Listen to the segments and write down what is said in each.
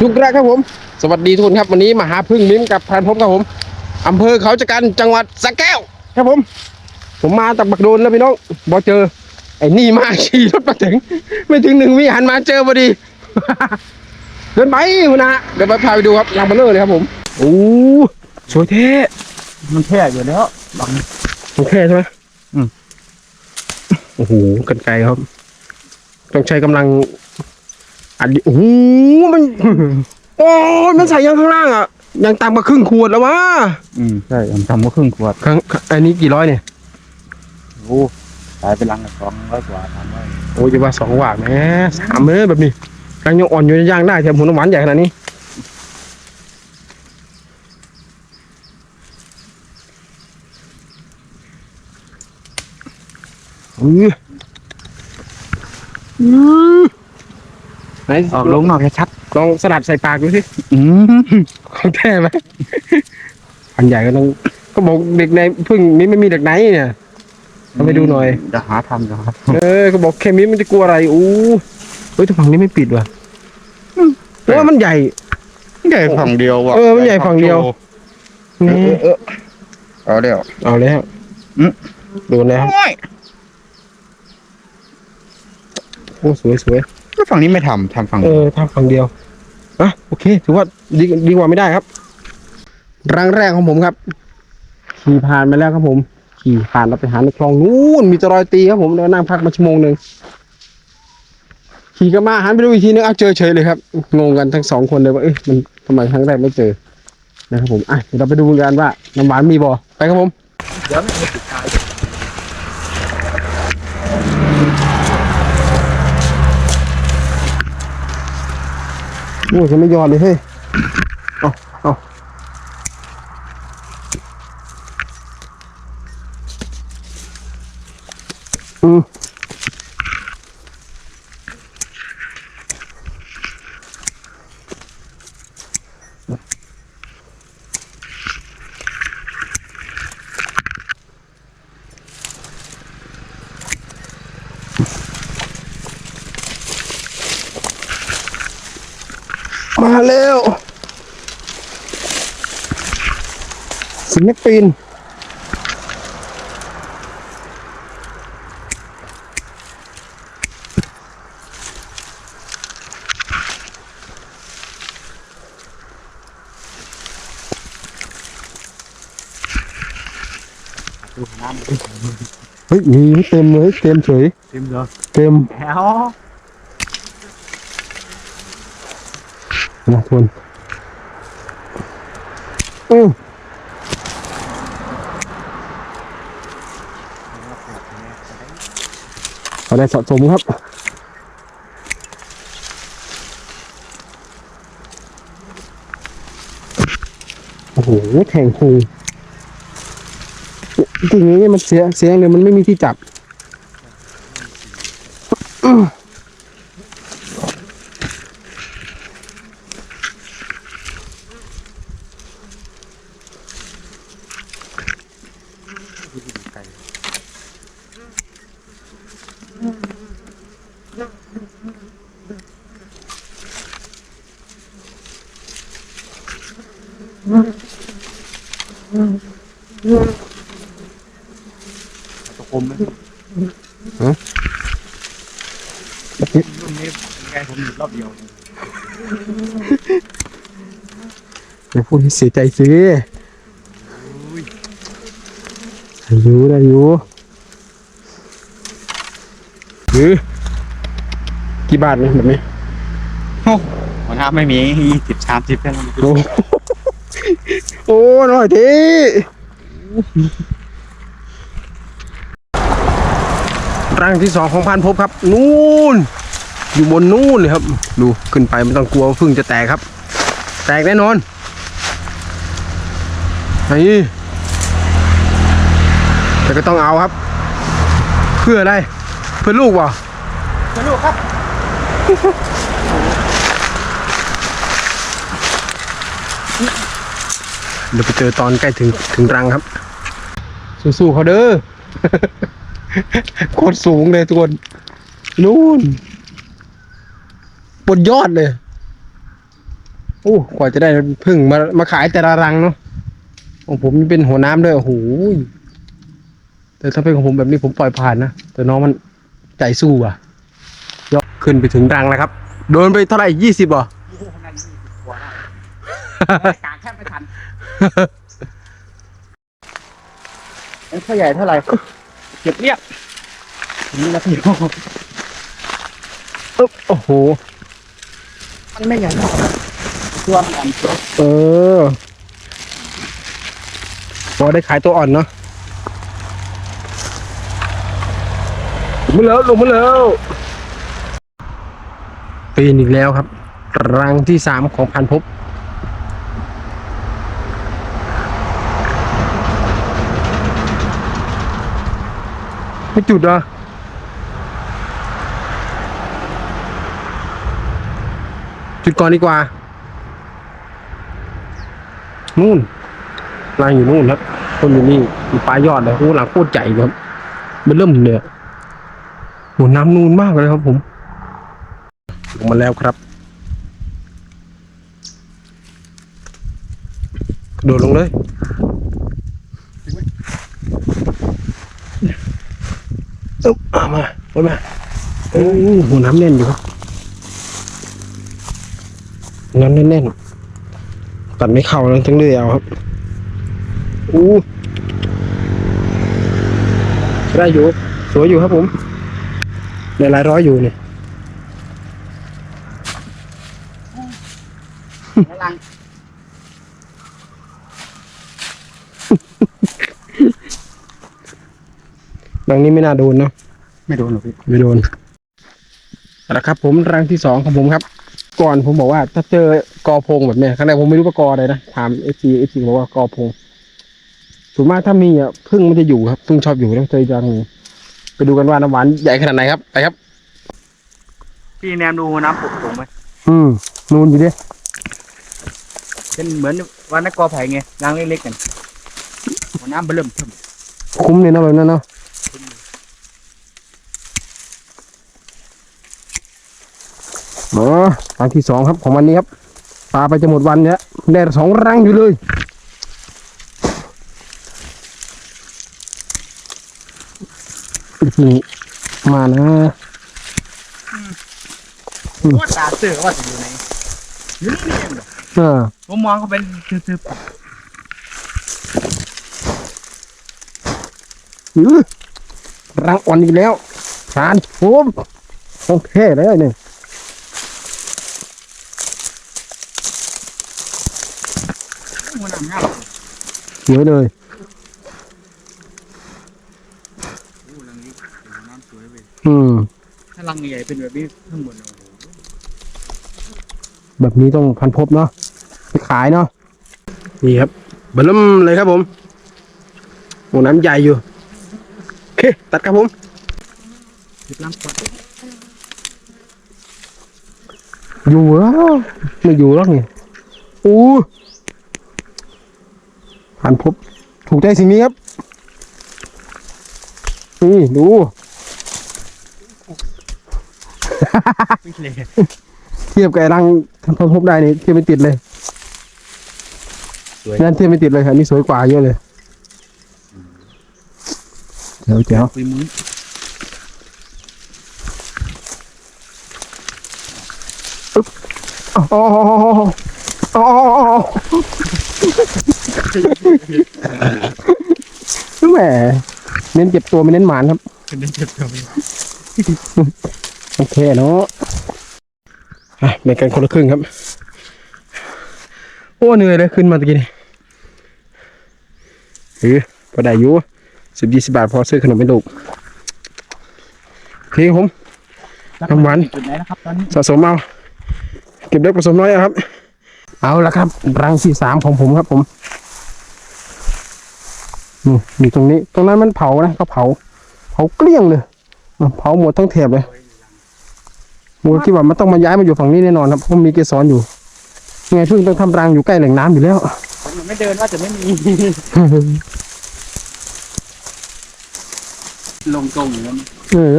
จุกแรกครับผม สวัสดีทุกคนครับวันนี้มาหาพึ่งมิ้มกับพรานพบครับผมอำเภอเขาจะกันจังหวัดสระแก้วครับผม ผมมาจากบักโดนแล้วพี่น้องบอเจอ ไอ้นี่มาขี่รถมาถึง ไม่ถึงหนึ่งวิหันมาเจอพอดี เดินไปหัวหนะเดี๋ยวไปพาไปดูครับยางเบลเลอร์เลยครับผมโอ้สวยเท่มันแค่อยู่แล้วบังโอเคใช่ไหมอืมโอ้โหกันไกลครับ ต้องใช้กำลัง อัดดิโอ้โหมัน โอ้ยมันใส่ยังข้างล่างอะ ยังตามมาครึ่งขวดแล้ววะอืมใช่ผมทำก็ครึ่งขวดข้างอันนี้กี่ร้อยเนี่ย โอ้ขายไปลังละสองร้อยกว่าสามร้อยโอ้ยจะว่าสองหวาดแหมสามเมตรแบบนี้ยังยังอ่อนอยู่ย่างได้แถมหัวน้ำหวานใหญ่ขนาดนี้ อืออือ ไหนออกลงนอกแค่ชัดลองสลัดใส่ปากดูสิอืมของแท้ไหมอันใหญ่ก็ต้องก็บอกเด็กในพึ่งนี้ไม่มีเด็กไหนเนี่ยเอาไปดูหน่อยจะหาทำเดี๋ยวครับเออก็บอกเคมีมันจะกลัวอะไรอู้เฮ้ยแต่ฝั่งนี้ไม่ปิดว่ะเพราะว่ามันใหญ่ใหญ่ฝั่งเดียวว่ะเออมันใหญ่ฝั่งเดียวเออเออเอาเดี๋ยวเอาแล้วอืมโดนแล้วโอ้ยโอ้สวยสวย แล้วฝั่งนี้ไม่ทำทำฝั่งเออทำฝั่งเดียวอะโอเค ถือว่าดีดีกว่าไม่ได้ครับ รังแรกของผมครับ ขี่ผ่านมาแล้วครับผม ขี่ผ่านเราไปหาในคลองนู้นมีแตรอยตีครับผมแล้วนั่งพักมาชั่วโมงหนึ่งขี่ก็มาหันไปดูอีกทีนึงเอาเจอเฉยเลยครับงงกันทั้งสองคนเลยว่าเอ๊ะมันทำไมครั้งแรกไม่เจอนะครับผมอะเดี๋ยวเราไปดูกันว่าน้ำหวานมีบ่ไปครับผม เดี๋ยวไม่ติดตาย โอ้ยจะไม่ยอดเลยเฮ้ย เอาเอาอืม มาแล้วศิลปินเฮ้ยมีเต็มเลยเต็มเฉยเต็มเลยเต็มแล้ว นะทนอือเอาได้สะสมครับโอ้โหแข่งคูจริงๆนี่มันเสียเสียงเดียวมันไม่มีที่จับ ตะคมไหม ฮะ รุ่นนี้แกผมหยุด รอบเดียวอย่าพูดให้เสียใจสิได้อยู่ได้อยู่หรือกี่บาทเนี่ยแบบนี้วันน้าไม่มียี่สิบสามสิบแค่นั้นโอ้โอ้หน่อยทีร่างที่สองของพันภพครับ นู่น อยู่บนนู่นเลยครับ ดูขึ้นไปไม่ต้องกลัวว่าพึ่งจะแตกครับ แตกแน่นอนนี่แต่ก็ต้องเอาครับ เพื่ออะไร เพื่อลูกวะจะลูกครับเดี๋ยวไปเจอตอนใกล้ถึงถึงรังครับ สู้ๆเขาเด้อโคตรสูงเลยทุกคนนู่น บนยอดเลยโอ้กว่าจะได้พึ่งมามาขายแต่ละรังเนาะของผมนี่เป็นหัวน้ำด้วยโอ้โหแต่ถ้าเป็นของผมแบบนี้ผมปล่อยผ่านนะแต่น้องมันใจสู้อะยกขึ้นไปถึงรังแล้วครับ โดนไปเท่าไหร่ยี่สิบอะกางแทบไม่ทันเอ้ยพ่อใหญ่เท่าไหร่เก็บเรียบนี่ละพี่อึ๊บโอ้โห มันไม่ใหญ่หรอกตัวมันเออพอได้ขายตัวอ่อนเนาะลงมาแล้วลงมาแล้วปีนอีกแล้วครับ รังที่สามของพันภพไม่จุดเหรอ จุดก่อนดีกว่า นู่นนางอยู่นู่นครับต้นอยู่นี่มีปลายยอดเลยโอ้หลังโคตรใหญ่เลยครับมันเริ่มเลยอะโหน้ำนูนมากเลยครับผมลงมาแล้วครับ โดดลงเลยเอามาไปมาโอ้โหน้ำแน่นอยู่ครับ น้ำแน่นๆตัดไม่เข้าแล้วทั้งเรื่อยเอาครับอู้ได้อยู่ สวยอยู่ครับผมในหลายร้อยอยู่เนี่ยลังรังนี้ไม่น่าโดนเนาะไม่โดนหรอกพี่ ไม่โดนเอาละครับผมรังที่สองของผมครับ ก่อนผมบอกว่า ถ้าเจอกอพงแบบเนี้ยครั้งแรกผมไม่รู้ว่ากออะไรนะถามเอฟซีเอฟซีบอกว่ากอพงส่วนมากถ้ามีอะพึ่งมันจะอยู่ครับพึ่งชอบอยู่แล้วเจอรังนี้ไปดูกันว่าน้ำหวานใหญ่ขนาดไหนครับไปครับ พี่แนมดูน้ำปุกผมไหมอืมนูนอยู่ดิเป็นเหมือนวันนักกอไผ่ไงรังเล็กๆกันหัวน้ำเบิ่มเทิมคุ้มเลยนะแบบนั้นเนาะ อ๋อรังที่สองครับของวันนี้ครับปลาไปจะหมดวันเนี้ยได้สองรังอยู่เลยนี่มานะว่าตาเสือว่าจะอยู่ไหนอยู่นี่เองเหรอเออผมมองเขาเป็นทึบอื้อรังอ่อนอีกแล้วสารโผมโอเคเลยเนี่ย ๆหัวน้ำงาม สวย เลยโอ้รังนี้หัวน้ำสวยเว้ยอืมถ้ารังใหญ่เป็นแบบนี้ข้างบนโอ้โหแบบนี้ต้องพันพบเนาะไปขายเนาะนี่ครับเบลมเลยครับผมโอ้น้ำใหญ่อยู่โอเคตัดครับผมติดลังกดอยู่แล้วไม่อยู่แล้วนี่อู้ พันพบถูกใจสิ่งนี้ครับ นี่ดูไม่เลยเทียบกับไอ้รังพันพบได้นี่เทียบไม่ติดเลยสวยนั่นเทียบไม่ติดเลยครับนี่สวยกว่าเยอะเลยเจ๋วเจ๋วคุยมุ้งอ๋ออ๋ออ๋ออ๋อ แหมเน้นเจ็บตัวไม่เน้นหมานครับเป็นเจ็บตัวเองโอเคเนาะอะแบ่งกันคนละครึ่งครับ โอ้เหนื่อยเลยขึ้นมาตะกี้นี่เออพอได้อยู่สิบยี่สิบบาทพอซื้อขนมให้ลูกโอเคครับผมน้ำหวานจุดไหนนะครับตอนนี้สะสมเอา เก็บเล็กผสมน้อยเอาครับ เอาละครับ รังที่สามของผมครับผมนี่อยู่ตรงนี้ ตรงนั้นมันเผานะก็เผา เผาเกลี้ยงเลยอะเผาหมดทั้งแถบเลยมูคิดว่ามันต้องมาย้ายมาอยู่ฝั่งนี้แน่นอนครับเพราะมีเกสรอยู่ยังไงเพิ่งต้องทำรังอยู่ใกล้แหล่งน้ำอยู่แล้วผมยังไม่เดินว่าจะไม่มีลงตรงอยู่แล้วนี่เออ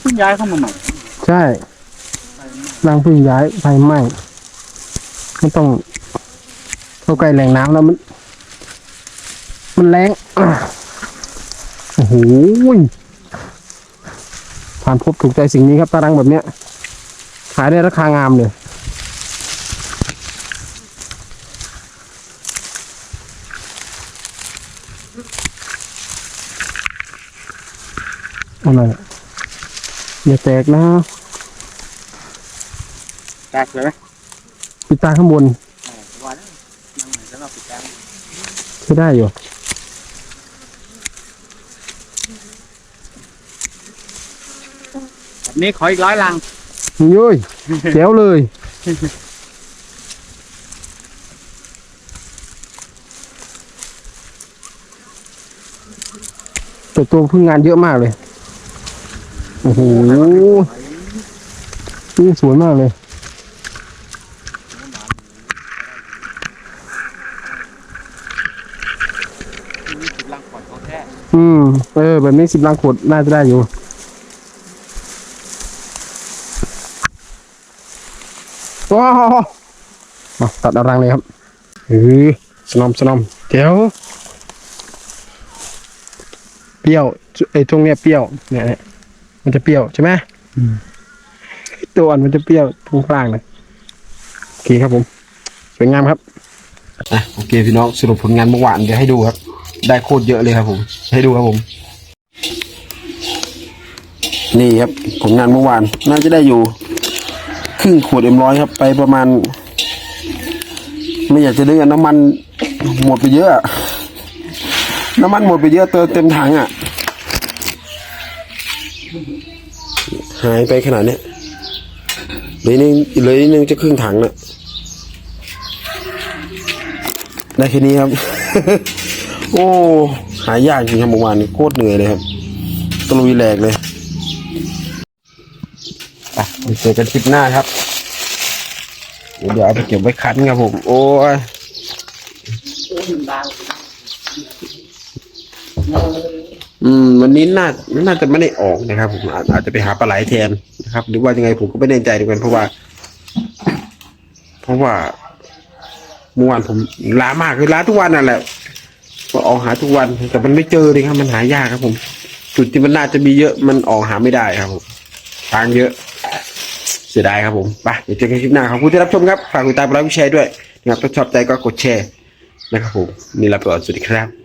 เพิ่งย้ายเข้ามาใหม่ ใช่รังเพิ่งย้ายไฟไหม้ มันต้องเข้าใกล้แหล่งน้ำแล้วมัน มันแรงอะโอ้โหผ่านพบถูกใจสิ่งนี้ครับตารังแบบเนี้ย ขายได้ราคางามเลยอะไรอะอย่าแตกนะแตกเลยไหม ปิดตาข้างบนว่าแล้วนั่งไหนแล้วเราปิดตาใช้ได้อยู่แบบนี้ขออีกร้อยลังยุ้ยเจ๋วเลยแต่ตัวพึ่งงานเยอะมากเลย โอ้โหนี่สวยมากเลย นี่สิบลังก่อนเขาแท้ อืม เออแบบนี้สิบลังขวดน่าจะได้อยู่ว้าวมาตัดเอารังเลยครับเออสนอมสนอมเดี๋ยวเปรี้ยวไอ้ช่วงเนี้ยเปรี้ยวเนี่ยเนี่ยมันจะเปรี้ยวใช่ไหมตัวอ่อนมันจะเปรี้ยวตรงกลางเลยโอเคครับผมสวยงามครับอะโอเคพี่น้องสรุปผลงานเมื่อวานเดี๋ยวให้ดูครับ ได้โคตรเยอะเลยครับผม ให้ดูครับผม นี่ครับผลงานเมื่อวาน น่าจะได้อยู่ ครึ่งขวดเอ็มร้อยครับ ไปประมาณ ไม่อยากจะดึงอน้ำมันหมดไปเยอะ น้ำมันหมดไปเยอะเติมเต็มถังอะ หายไปขนาดเนี้ยเลยนึงเลยนึงจะครึ่งถังแล้วได้แค่นี้ครับ โอ้หายากจริงครับเมื่อวานนี้โคตรเหนื่อยเลยครับตะลุยแหลกเลยอะเจอกันคลิปหน้าครับ เดี๋ยวเอาไปเก็บไว้คั้นครับผม โอ้ยอืมวันนี้น่าน่าจะไม่ได้ออกนะครับผมอาจจะไปหาปลาไหลแทนนะครับ หรือว่ายังไงผมก็ไม่แน่ใจเหมือนกันเพราะว่า เพราะว่าเมื่อวานผมล้ามากคือล้าทุกวันนั่นแหละ ออกหาทุกวัน แต่มันไม่เจอเลยครับ มันหายากครับผม จุดที่มันน่าจะมีเยอะมันออกหาไม่ได้ครับผมทางเยอะ เสียดายครับผมไปเดี๋ยวเจอกันคลิปหน้าขอบคุณที่รับชมครับฝากกดติดตามกดไลค์กดแชร์ด้วยนะครับถ้าชอบใจก็กดแชร์นะครับผมนี่ลาไปก่อนสวัสดีครับ